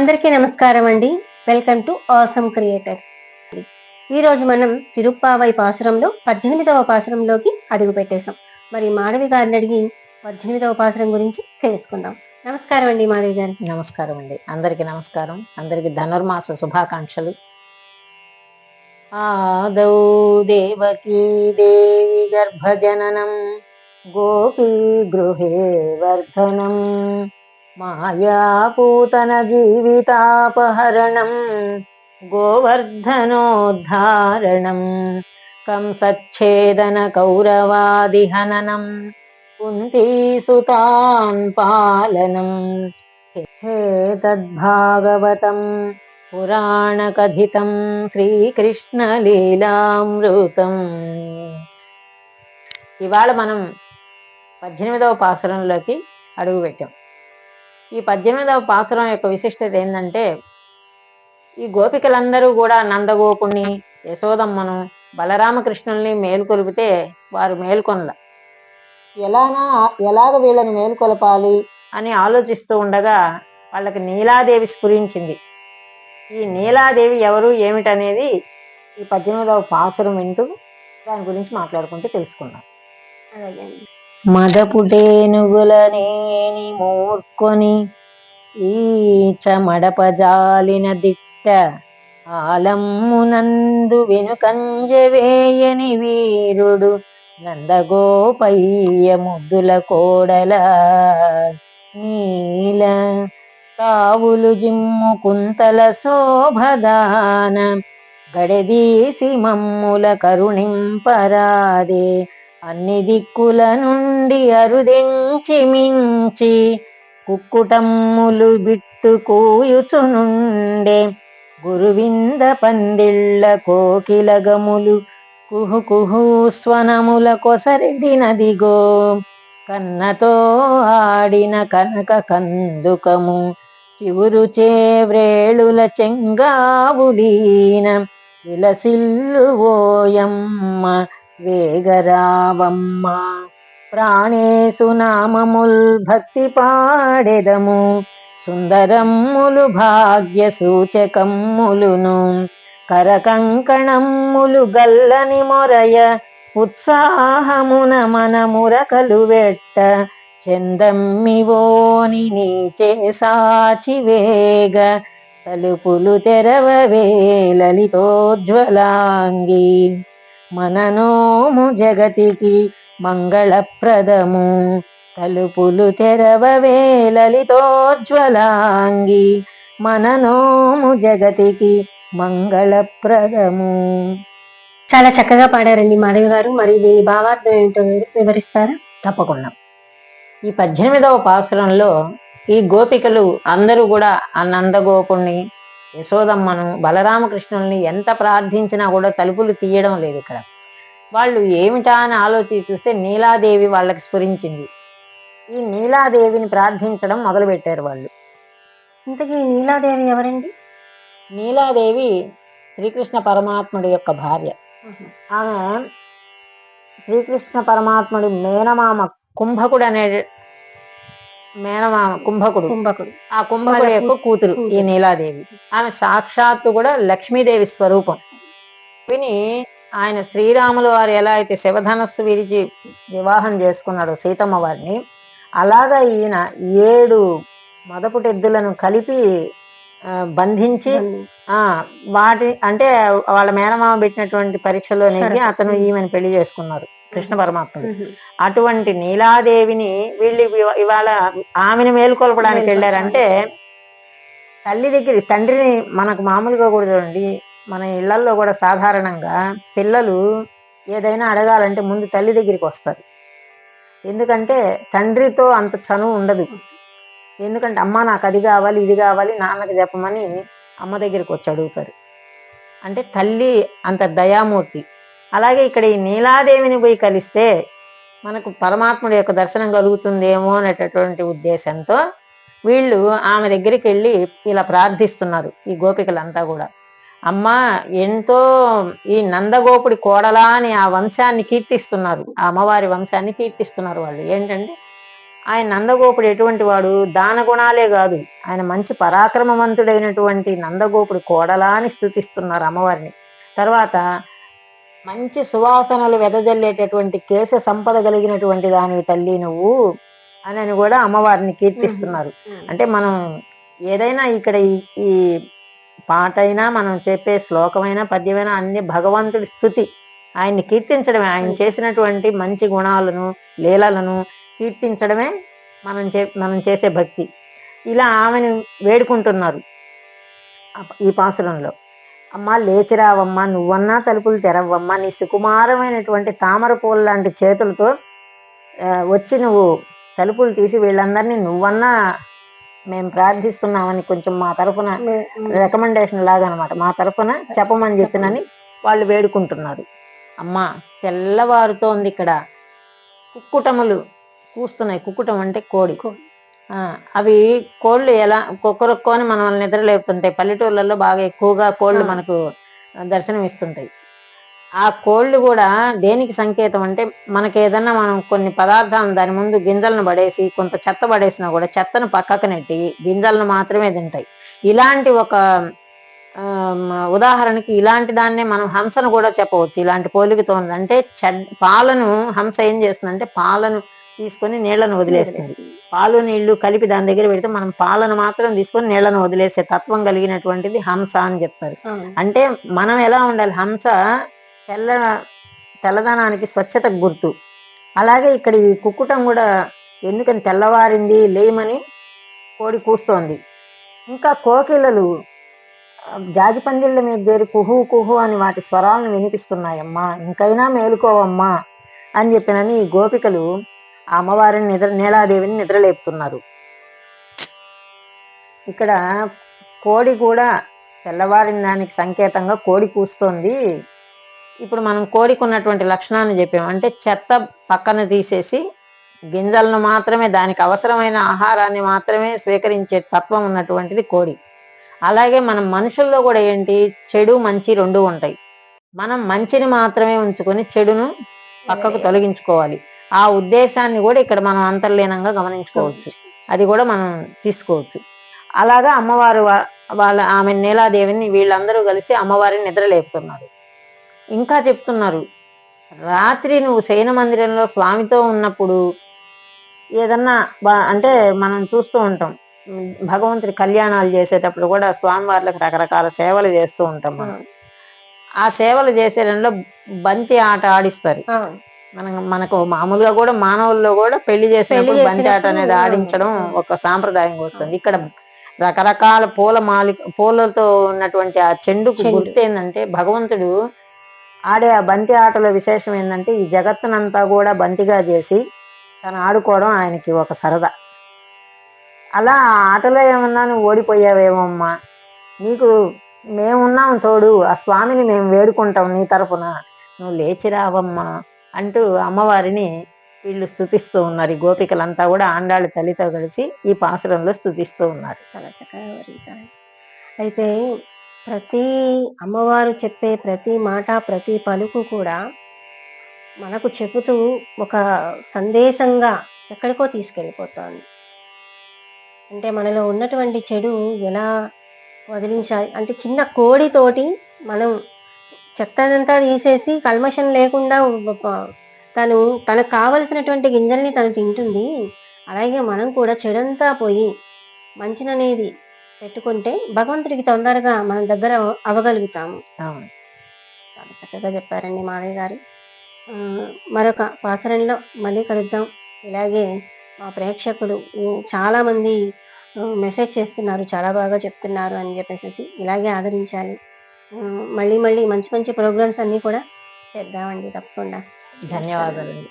అందరికీ నమస్కారం అండి. Welcome to awesome creators. ఈ రోజు మనం తిరుప్పావై పాసురంలో పద్దెనిమిదవ పాసురంలోకి అడుగు పెట్టేశాం. మరి మాధవి గారిని అడిగి పద్దెనిమిదవ పాసురం గురించి తెలుసుకుందాం. నమస్కారం అండి మాధవి గారు. నమస్కారం అండి. అందరికీ నమస్కారం. అందరికీ ధనుర్మాస శుభాకాంక్షలు. ఆదౌ దేవకీ దేవి గర్భజననం గోపీ గృహే వర్ధనం. మాయాపూతన జీవితాపహరణం గోవర్ధనోద్ధారణం కంసచ్ఛేదన కౌరవాదిహననం కుంతీసుతాన్ పాలనం. హే తద్భాగవతం పురాణకథితం శ్రీకృష్ణలీలామృతం. ఇవాళ మనం పద్దెనిమిదవ పాసురంలోకి అడుగుపెట్టాం. ఈ పద్దెనిమిదవ పాసురం యొక్క విశిష్టత ఏంటంటే ఈ గోపికలందరూ కూడా నందగోపుణ్ణి యశోదమ్మను బలరామకృష్ణుల్ని మేల్కొలిపితే వారు మేల్కొనల. ఎలానా ఎలాగ వీళ్ళని మేల్కొలపాలి అని ఆలోచిస్తూ ఉండగా వాళ్ళకి నీలాదేవి స్ఫురించింది. ఈ నీలాదేవి ఎవరు ఏమిటనేది ఈ పద్దెనిమిదవ పాసురం వింటూ దాని గురించి మాట్లాడుకుంటూ తెలుసుకుందాం. అలాగే మదపుటేనుగులనేని మూర్కొని ఈచ మడపజాలిన దిట్ట ఆలమ్మునందు వెనుకంజవేయని వీరుడు నందగోపయ్య ముద్దుల కోడల నీల తావులు జిమ్ము కుంతల శోభదాన గడదీసి మమ్ముల కరుణింపరాదే అన్ని దిక్కుల నుండి అరుదెంచి మించి కుక్కుటమ్ములు బిట్టు కూయుచునుండే. గురువింద పందిళ్ళ కోకిలగములు కుహు కుహు స్వనముల కొసరిదినదిగో కన్నతో ఆడిన కనక కందుకము చివురు చేవ్రేళుల చెంగావులీన విలసిల్లు ఓయమ్మ వేగరావమ్మ ప్రాణేశు నామముల్ భక్తి పాడెదము. సుందరమ్ములు భాగ్య సూచకమ్ములును. కరకంకణమ్ములు గల్లని మొరయ ఉత్సాహమున మనమురకలు వెట్ట చందమ్మివోని నీచే సాచి వేగ తలుపులు తెరవవే లలితోజ్వలాంగి. మననోము జగతికి మంగళప్రదము. తలుపులు తెరవవే లలితోజ్వలాంగి మననోము జగతికి మంగళప్రదము. చాలా చక్కగా పాడారండి మాధవి గారు. మరి దీని భావార్థం ఏంటో వివరిస్తారా? తప్పకుండా. ఈ పద్దెనిమిదవ పాసురంలో ఈ గోపికలు అందరూ కూడా ఆ నందగోపుణ్ణి యశోదమ్మను బలరామకృష్ణుల్ని ఎంత ప్రార్థించినా కూడా తలుపులు తీయడం లేదు ఇక్కడ. వాళ్ళు ఏమిటా అని ఆలోచించి చూస్తే నీలాదేవి వాళ్ళకి స్ఫురించింది. ఈ నీలాదేవిని ప్రార్థించడం మొదలుపెట్టారు వాళ్ళు. ఇంతకీ నీలాదేవి ఎవరండి? నీలాదేవి శ్రీకృష్ణ పరమాత్ముడి యొక్క భార్య. ఆమె శ్రీకృష్ణ పరమాత్ముడి మేనమామ. కుంభకుడు అనే మేనమామ కుంభకుడు? కుంభకుడు. ఆ కుంభకుడు యొక్క కూతురు ఈ నీలాదేవి. ఆమె సాక్షాత్తు కూడా లక్ష్మీదేవి స్వరూపం. విని ఆయన శ్రీరాములు వారు ఎలా అయితే శివధనస్సు విరిచి వివాహం చేసుకున్నాడో సీతమ్మ వారిని అలాగా ఈయన ఏడు మదపుటెద్దులను కలిపి బంధించి ఆ వాటి అంటే వాళ్ళ మేనమామ పెట్టినటువంటి పరీక్షలో నెగ్గి. అతను ఈమెను పెళ్ళి చేసుకున్నారు కృష్ణ పరమాత్ముడు. ఉహు. అటువంటి నీలాదేవిని వీళ్ళు ఇవ- ఇవాళ ఆమెను మేలుకొల్పడానికి వెళ్ళారంటే తల్లి దగ్గర తండ్రిని మనకు మామూలుగా కూడా చూడండి మన ఇళ్ళలో కూడా సాధారణంగా పిల్లలు ఏదైనా అడగాలంటే ముందు తల్లి దగ్గరికి వస్తారు. ఎందుకంటే తండ్రితో అంత చనువు ఉండదు. ఎందుకంటే అమ్మ నాకు అది కావాలి ఇది కావాలి నాన్నకి చెప్పమని అమ్మ దగ్గరికి వచ్చి అడుగుతారు. అంటే తల్లి అంత దయామూర్తి. అలాగే ఇక్కడ ఈ నీలాదేవిని పోయి కలిస్తే మనకు పరమాత్ముడి యొక్క దర్శనం కలుగుతుందేమో అనేటటువంటి ఉద్దేశంతో వీళ్ళు ఆమె దగ్గరికి వెళ్ళి ఇలా ప్రార్థిస్తున్నారు ఈ గోపికలంతా కూడా. అమ్మ ఎంతో ఈ నందగోపుడి కోడలా అని ఆ వంశాన్ని కీర్తిస్తున్నారు. ఆ అమ్మవారి వంశాన్ని కీర్తిస్తున్నారు వాళ్ళు. ఏంటంటే ఆయన నందగోపుడు ఎటువంటి వాడు? దాన గుణాలే కాదు. ఆయన మంచి పరాక్రమవంతుడైనటువంటి నందగోపుడు కోడలా అని స్థుతిస్తున్నారు అమ్మవారిని. తర్వాత మంచి సువాసనలు వెదజల్లేటటువంటి కేశ సంపద కలిగినటువంటి దాని తల్లి నువ్వు అని కూడా అమ్మవారిని కీర్తిస్తున్నారు. అంటే మనం ఏదైనా ఇక్కడ ఈ- పాట అయినా మనం చెప్పే శ్లోకమైనా పద్యమైనా అన్ని భగవంతుడి స్థుతి. ఆయన్ని కీర్తించడమే. ఆయన. చేసినటువంటి మంచి గుణాలను లీలలను కీర్తించడమే మనం చే మనం చేసే భక్తి. ఇలా ఆమెను వేడుకుంటున్నారు ఈ పాసురంలో. అమ్మ లేచిరావమ్మా నువ్వన్నా తలుపులు తెరవమ్మా నీ సుకుమారమైనటువంటి తామర పూల లాంటి చేతులతో వచ్చి నువ్వు తలుపులు తీసి వీళ్ళందరినీ నువ్వన్నా మేము ప్రార్థిస్తున్నామని కొంచెం మా తరఫున. రికమెండేషన్ లాగా అనమాట మా తరఫున చెప్పమని చెప్పినని వాళ్ళు వేడుకుంటున్నారు. అమ్మా తెల్లవారుతోంది ఇక్కడ. కుక్కుటములు కూస్తున్నాయి. కుక్కుటం అంటే కోడి. అవి కోళ్ళు ఎలా కుక్కరొక్కో అని మనం నిద్ర లేపుతుంటాయి. పల్లెటూర్లలో బాగా ఎక్కువగా కోళ్ళు. మనకు దర్శనం ఇస్తుంటాయి ఆ కోళ్ళు కూడా దేనికి సంకేతం అంటే మనకి ఏదన్నా మనం కొన్ని పదార్థాలను దాని ముందు గింజలను పడేసి కొంత చెత్త పడేసినా కూడా చెత్తను పక్కకు నెట్టి గింజలను మాత్రమే తింటాయి. ఇలాంటి ఒక ఉదాహరణకి ఇలాంటి దాన్నే మనం హంసను కూడా చెప్పవచ్చు. ఇలాంటి పోలికతో ఉంది అంటే చెడ్ పాలను హంస ఏం చేస్తుందంటే పాలను తీసుకొని నీళ్ళను వదిలేస్తుంది. పాలు నీళ్ళు కలిపి దాని దగ్గర పెడితే మనం పాలను మాత్రం తీసుకొని నీళ్ళను వదిలేసే తత్వం కలిగినటువంటిది హంస అని చెప్తారు. అంటే మనం ఎలా ఉండాలి? హంస తెల్ల తెల్లదనానికి స్వచ్ఛతకు గుర్తు. అలాగే ఇక్కడ ఈ కుక్కుటం కూడా ఎందుకని తెల్లవారింది లేమని కోడి కూస్తోంది. ఇంకా కోకిలలు ఆ, జాజి పందిళ్ళ మీద చేరి కుహు కుహు అని వాటి స్వరాలను వినిపిస్తున్నాయమ్మా. ఇంకైనా మేలుకోవమ్మా. అని చెప్పినని ఈ గోపికలు అమ్మవారిని నిద్ర నీలాదేవిని నిద్రలేపుతున్నారు. ఇక్కడ కోడి కూడా తెల్లవారిన దానికి సంకేతంగా కోడి కూస్తోంది. ఇప్పుడు మనం కోడికున్నటువంటి లక్షణాన్ని చెప్పాము. అంటే చెత్త పక్కన తీసేసి గింజలను మాత్రమే దానికి అవసరమైన ఆహారాన్ని మాత్రమే స్వీకరించే తత్వం ఉన్నటువంటిది కోడి. అలాగే మనం మనుషుల్లో కూడా ఏంటి? చెడు మంచి రెండు ఉంటాయి. మనం మంచిని మాత్రమే ఉంచుకొని చెడును పక్కకు తొలగించుకోవాలి. ఆ ఉద్దేశాన్ని కూడా ఇక్కడ మనం అంతర్లీనంగా గమనించుకోవచ్చు. అది కూడా మనం తీసుకోవచ్చు. అలాగా అమ్మవారు వాళ్ళ ఆమె నీలాదేవిని వీళ్ళందరూ కలిసి అమ్మవారిని నిద్రలేపుతున్నారు ఇంకా చెప్తున్నారు రాత్రి నువ్వు శయన మందిరంలో స్వామితో ఉన్నప్పుడు ఏదన్నా అంటే మనం చూస్తూ ఉంటాం. భగవంతుడి కళ్యాణాలు చేసేటప్పుడు కూడా స్వామివార్లకు రకరకాల సేవలు చేస్తూ ఉంటాం మనం. ఆ సేవలు చేసేటంలో బంతి ఆట ఆడిస్తారు. మనం మనకు మామూలుగా కూడా మానవుల్లో కూడా పెళ్ళి చేసినప్పుడు బంతి ఆట అనేది ఆడించడం. ఒక సాంప్రదాయంగా వస్తుంది. ఇక్కడ రకరకాల పూల మాలి పూలతో ఉన్నటువంటి ఆ చెండుకు చెండు. గుర్తు ఏంటంటే భగవంతుడు ఆడే ఆ బంతి ఆటలో విశేషం ఏంటంటే ఈ జగత్తునంతా కూడా బంతిగా చేసి తను ఆడుకోవడం ఆయనకి ఒక సరదా. అలా ఆ ఆటలో ఏమన్నా నువ్వు ఓడిపోయావేమో అమ్మా నీకు మేమున్నాం తోడు ఆ స్వామిని మేము వేడుకుంటాం నీ తరపున. నువ్వు లేచిరావమ్మా అంటూ అమ్మవారిని వీళ్ళు స్థుతిస్తూ ఉన్నారు. ఈ గోపికలంతా కూడా ఆండాళ్ళ తల్లితో కలిసి ఈ పాసురంలో స్థుతిస్తూ ఉన్నారు. చాలా చక్కగా అయితే ప్రతి అమ్మవారు చెప్పే ప్రతి మాట ప్రతి పలుకు కూడా మనకు చెబుతూ ఒక సందేశంగా ఎక్కడికో తీసుకెళ్ళిపోతుంది. అంటే మనలో ఉన్నటువంటి చెడు ఎలా వదిలించాలి? అంటే చిన్న కోడితోటి మనం చెత్తనంతా తీసేసి కల్మషం లేకుండా తను తనకు కావలసినటువంటి గింజల్ని తను తింటుంది. అలాగే మనం కూడా చెడంతా పోయి మంచిననేది పెట్టుకుంటే భగవంతుడికి తొందరగా మన దగ్గర అవగలుగుతాము అవును. చాలా చక్కగా చెప్పారండి మావయ్య గారు. మరొక పాసరంలో మళ్ళీ కలుద్దాం. ఇలాగే మా ప్రేక్షకులు ఉమ్, చాలా మంది ఆ, మెసేజ్ చేస్తున్నారు చాలా బాగా చెప్తున్నారు అని చెప్పేసి ఇలాగే ఆదరించాలి. మళ్ళీ మళ్ళీ మంచి మంచి ప్రోగ్రామ్స్ అన్నీ కూడా చేద్దామండి తప్పకుండా. ధన్యవాదాలండి.